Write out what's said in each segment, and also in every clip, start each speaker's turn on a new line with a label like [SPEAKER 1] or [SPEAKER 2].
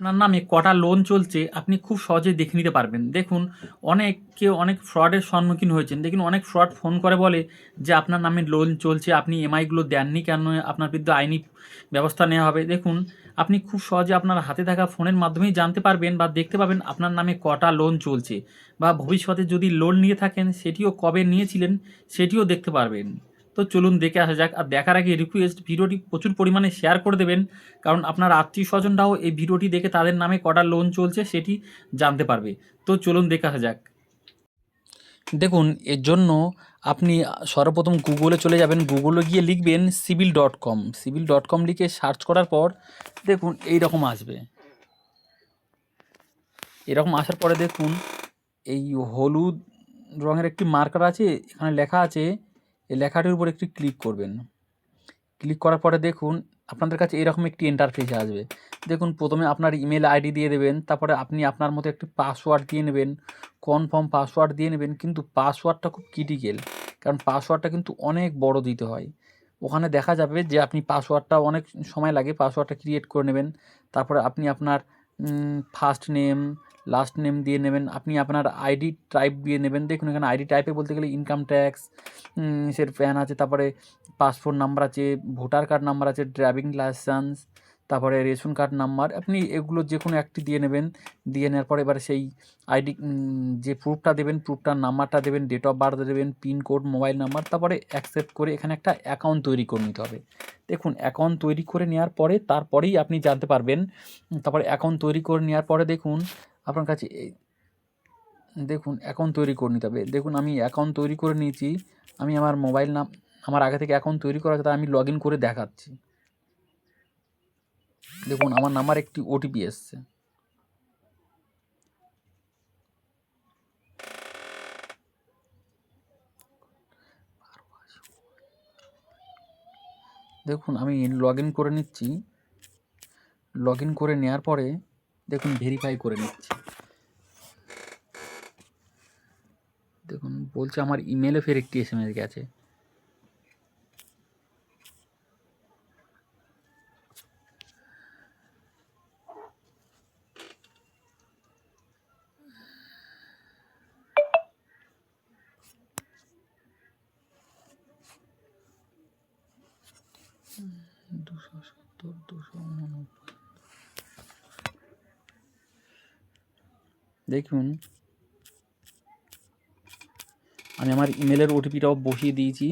[SPEAKER 1] আপনার নামে কটা লোন চলছে, আপনি খুব সহজে দেখে নিতে পারবেন। দেখুন অনেক কেউ অনেক ফ্রডের সম্মুখীন হয়েছেন। দেখুন, অনেক ফ্রড ফোন করে বলে যে, আপনার নামে লোন চলছে, আপনি এমআইগুলো দেননি কেন? আপনার বিরুদ্ধে আইনি ব্যবস্থা নেওয়া হবে। দেখুন, আপনি খুব সহজে আপনার হাতে থাকা ফোনের মাধ্যমেই জানতে পারবেন বা দেখতে পাবেন আপনার নামে কটা লোন চলছে। বা ভবিষ্যতে যদি লোন নিয়ে থাকেন, সেটিও কবে নিয়েছিলেন, সেটিও দেখতে পারবেন। তো চলুন দেখে আসা যাক। আর দেখার আগে রিকোয়েস্ট ভিডিওটি প্রচুর পরিমাণে শেয়ার করে দেবেন, কারণ আপনার আত্মীয় স্বজনরাও এই ভিডিওটি দেখে তাদের নামে কটা লোন চলছে সেটি জানতে পারবে। তো চলুন দেখে আসা যাক। দেখুন, এর জন্য আপনি সর্বপ্রথম গুগলে চলে যাবেন। গুগলে গিয়ে লিখবেন civil dot com civil dot com লিখে সার্চ করার পর দেখুন এই রকম আসবে। এরকম আসার পরে দেখুন, এই হলুদ রঙের একটি মার্কার আছে, এখানে লেখা আছে এই লেখাটির উপর একটি ক্লিক করবেন। ক্লিক করার পরে দেখুন, আপনাদের কাছে এরকম একটি ইন্টারফেস আসবে। দেখুন, প্রথমে আপনার ইমেল আইডি দিয়ে দেবেন, তারপরে আপনি আপনার মতো একটি পাসওয়ার্ড দিয়ে নেবেন কনফার্ম পাসওয়ার্ড দিয়ে নেবেন, কিন্তু পাসওয়ার্ডটা খুব ক্রিটিক্যাল কারণ পাসওয়ার্ডটা কিন্তু অনেক বড় দিতে হয়। ওখানে দেখা যাবে যে আপনি পাসওয়ার্ডটা অনেক সময় লাগে পাসওয়ার্ডটা ক্রিয়েট করে নেবেন, তারপরে আপনি আপনার ফার্স্ট নেম লাস্ট নেম দিয়ে নেবেন। আপনি আপনার আইডি টাইপ দিয়ে নেবেন। দেখুন, এখানে আইডি টাইপে বলতে গেলে ইনকাম ট্যাক্স সের প্যান আছে। তারপরে পাসপোর্ট নাম্বার আছে ভোটার কার্ড নাম্বার আছে ড্রাইভিং লাইসেন্স তারপরে রেশন কার্ড নাম্বার আপনি এগুলো যে কোনো একটি দিয়ে নেবেন। দিয়ে নেওয়ার পরে এবার সেই আইডি যে প্রুফটা দেবেন প্রুফটার নাম্বারটা দেবেন ডেট অফ বার্থ দেবেন পিনকোড মোবাইল নাম্বার তারপরে অ্যাকসেপ্ট করে এখানে একটা অ্যাকাউন্ট তৈরি করে নিতে হবে। দেখুন অ্যাকাউন্ট তৈরি করে নেওয়ার পরে তারপরেই আপনি জানতে পারবেন। তারপরে অ্যাকাউন্ট তৈরি করে নেওয়ার পরে দেখুন আপনার কাছে দেখুন অ্যাকাউন্ট তৈরি করে নিতে হবে। দেখুন আমি অ্যাকাউন্ট তৈরি করে নিয়েছি, আমি আমার মোবাইল নাম আমার আগে থেকে অ্যাকাউন্ট তৈরি করা আছে তাই আমি লগ ইন করে দেখাচ্ছি। দেখুন আমার নাম্বার একটি ওটিপি এসছে। দেখুন আমি লগ ইন করে নিচ্ছি। লগ ইন করে নেওয়ার পরে দেখুন ভেরিফাই করে নিচ্ছি। দেখুন বলছে আমার ইমেলে ফের একটি এস এম এস গেছে। দুশো সত্তর দুশো দেখুন আমি আমার ইমেলের ওটিপিটাও বসিয়ে দিয়েছি।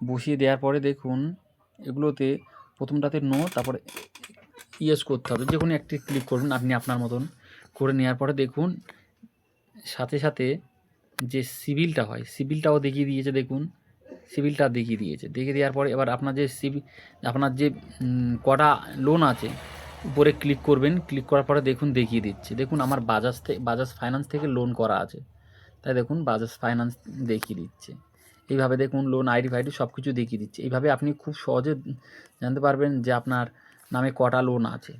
[SPEAKER 1] বসিয়ে দেওয়ার পরে দেখুন, এগুলোতে প্রথমটাতে নো তারপরে ইয়েস করতে হবে। যে কোনো একটি ক্লিক করুন আপনি আপনার মতন করে নেওয়ার পরে দেখুন, সাথে সাথে যে সিভিলটা হয় সিভিলটাও দেখিয়ে দিয়েছে দেখুন সিভিলটা দেখিয়ে দিয়েছে। দেখিয়ে দেওয়ার পরে এবার আপনার যে সিভিল আপনার যে কটা লোন আছে, উপরে ক্লিক করবেন। ক্লিক করার পরে দেখুন, দেখিয়ে দিচ্ছে। দেখুন, আমার বাজাজ থেকে বাজাজ ফাইন্যান্স থেকে লোন করা আছে। তাই দেখুন বাজাজ ফাইন্যান্স দেখিয়ে দিচ্ছে। এইভাবে দেখুন লোন আইডি ফাইডি সব কিছু দেখিয়ে দিচ্ছে। এইভাবে আপনি খুব সহজে জানতে পারবেন যে আপনার নামে কটা লোন আছে।